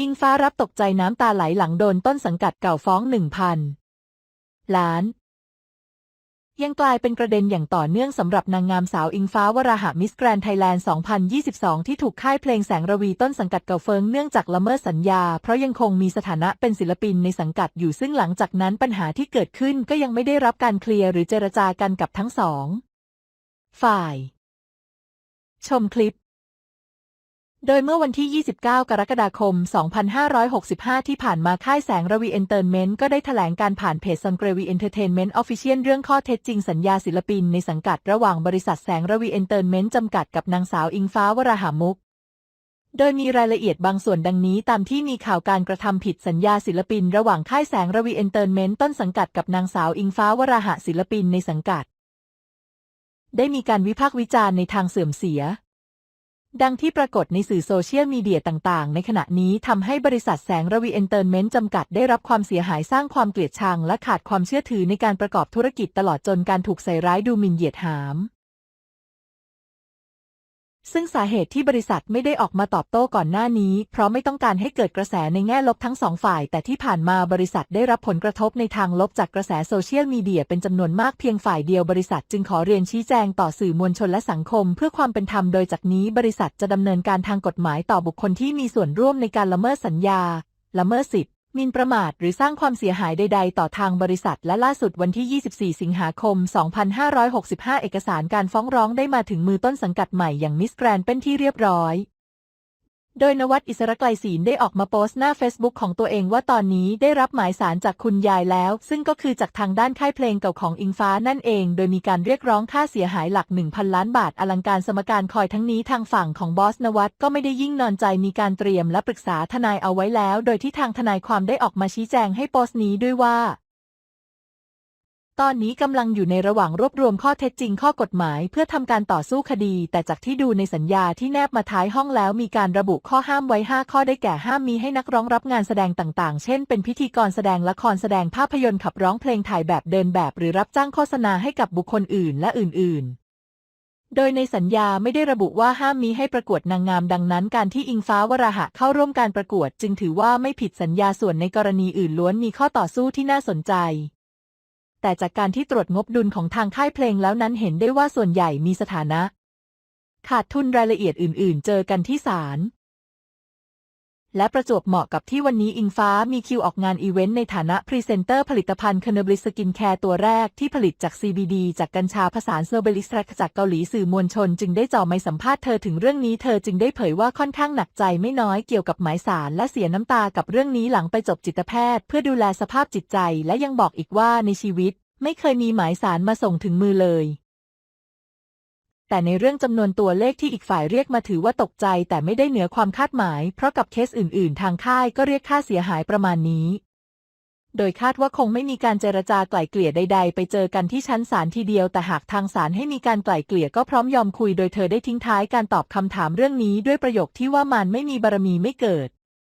อิงฟ้ารับตกใจน้ำตาไหลหลังโดนต้นสังกัดเก่าฟ้องหนึ่งพันล้าน ยังกลายเป็นประเด็นอย่างต่อเนื่องสำหรับนางงามสาวอิงฟ้าวราหะมิสแกรนไทยแลนด์ 2022 ที่ถูกค่ายเพลงแสงระวีต้นสังกัดเก่าเฟิงเนื่องจากละเมิดสัญญา เพราะยังคงมีสถานะเป็นศิลปินในสังกัดอยู่ซึ่งหลังจากนั้นปัญหาที่เกิดขึ้นก็ยังไม่ได้รับการเคลียร์หรือเจรจากันกับทั้งสอง ฝ่าย ชมคลิป โดยเมื่อวันที่ 29 กรกฎาคม 2565 ที่ผ่านมาค่ายแสงระวีเอนเตอร์เมนต์ก็ได้แถลงการผ่านเพจซังเกรวีเอนเตอร์เทนเมนต์ออฟฟิเชียลเรื่องข้อเท็จจริงสัญญาศิลปินในสังกัดระหว่างบริษัทแสงระวีเอนเตอร์เมนต์จำกัดกับนางสาวอิงฟ้าวราหามุก โดยมีรายละเอียดบางส่วนดังนี้ตามที่มีข่าวการกระทำผิดสัญญาศิลปิน ระหว่างค่ายแสงระวีเอนเตอร์เมนต์ต้นสังกัดกับนางสาวอิงฟ้าวราหะศิลปินในสังกัด ได้มีการวิพากษ์วิจารณ์ในทางเสื่อมเสีย ดังที่ปรากฏในสื่อโซเชียลมีเดียต่างๆ ในขณะนี้ทำให้บริษัทแสงระวีเอนเตอร์เมนต์จำกัดได้รับความเสียหายสร้างความเกลียดชังและขาดความเชื่อถือในการประกอบธุรกิจตลอดจนการถูกใส่ร้ายดูหมิ่นเหยียดหาม ซึ่งสาเหตุที่บริษัทไม่ได้ออกมาตอบโต้ก่อนหน้านี้ เพราะไม่ต้องการให้เกิดกระแสในแง่ลบทั้งสองฝ่าย แต่ที่ผ่านมาบริษัทได้รับผลกระทบในทางลบจากกระแสโซเชียลมีเดียเป็นจำนวนมากเพียงฝ่ายเดียวบริษัทจึงขอเรียนชี้แจงต่อสื่อมวลชนและสังคม เพื่อความเป็นธรรมโดยจากนี้บริษัทจะดำเนินการทางกฎหมายต่อบุคคลที่มีส่วนร่วมในการละเมิดสัญญา ละเมิดสิทธิ มินประมาทหรือสร้างความเสียหายใด ๆ ต่อทางบริษัท และล่าสุดวันที่ 24 สิงหาคม 2565 เอกสารการฟ้องร้องได้มาถึงมือต้นสังกัดใหม่อย่างมิสแกรนเป็นที่เรียบร้อย โดยนวัดอิสระไกลศีลได้ออกมาโพสต์หน้า Facebook ของตัวเองว่าตอนนี้ได้รับหมายสารจากคุณยายแล้ว ซึ่งก็คือจากทางด้านค่ายเพลงเก่าของอิงฟ้านั่นเอง โดยมีการเรียกร้องค่าเสียหายหลัก 1,000 ล้านบาท อลังการสมการคอยทั้งนี้ทางฝั่งของบอสนวัดก็ไม่ได้ยิ่งนอนใจมีการเตรียมและปรึกษาทนายเอาไว้แล้ว โดยที่ทางทนายความได้ออกมาชี้แจงให้โพสต์นี้ด้วยว่า ตอนนี้กำลังอยู่ในระหว่างรวบรวมข้อเท็จจริงข้อกฎหมาย เพื่อทำการต่อสู้คดี แต่จากที่ดูในสัญญาที่แนบมาท้ายห้องแล้วมีการระบุข้อห้ามไว้ 5 ข้อได้แก่ห้ามมีให้นักร้องรับงานแสดงต่างๆ เช่น เป็นพิธีกรแสดงละครแสดงภาพยนตร์ขับร้องเพลงถ่ายแบบเดินแบบ หรือรับจ้างโฆษณาให้กับบุคคลอื่นและอื่น ๆโดยในสัญญาไม่ได้ระบุว่าห้ามมีให้ประกวดนางงามดังนั้น การที่อิงฟ้าวราหะเข้าร่วมการประกวด จึงถือว่าไม่ผิดสัญญาส่วนในกรณีอื่นล้วนมีข้อต่อสู้ที่น่าสนใจ แต่จากการที่ตรวจงบดุลของทางค่ายเพลงแล้วนั้นเห็นได้ว่าส่วนใหญ่มีสถานะ ขาดทุนรายละเอียดอื่น ๆ เจอกันที่ศาล และประจวบเหมาะกับที่วันนี้อิงฟ้ามีคิวออกงานอีเวนต์ในฐานะพรีเซนเตอร์ผลิตภัณฑ์ค a นบริสกินแคร์ตัวแรกที่ผลิตจาก CBD จากกัญชาผสานเซอร์เบลิสแทรกจากเกาหลีสื่อมวลชนจึงได้จ่อไมค์สัมภาษณ์เธอถึงเรื่องนี้เธอจึงได้เผยว่าค่อนข้างหนักใจไม่น้อยเกี่ยวกับหมายสารและเสียน้ำตากับเรื่องนี้หลังไปจบจิตแพทย์ เพื่อดูแลสภาพจิตใจและยังบอกอีกว่าในชีวิต ไม่เคยมีหมายสารมาส่งถึงมือเลย แต่ในเรื่องจำนวนตัวเลขที่อีกฝ่ายเรียกมาถือว่าตกใจแต่ไม่ได้เหนือความคาดหมาย เพราะกับเคสอื่น ๆ ทางค่ายก็เรียกค่าเสียหายประมาณนี้ โดยคาดว่าคงไม่มีการเจรจาไกล่เกลี่ยใด ๆ ไปเจอกันที่ชั้นศาลทีเดียวแต่หากทางศาลให้มีการไกล่เกลี่ยก็พร้อมยอมคุยโดยเธอได้ทิ้งท้ายการตอบคำถามเรื่องนี้ด้วยประโยคที่ว่ามันไม่มีบารมีไม่เกิด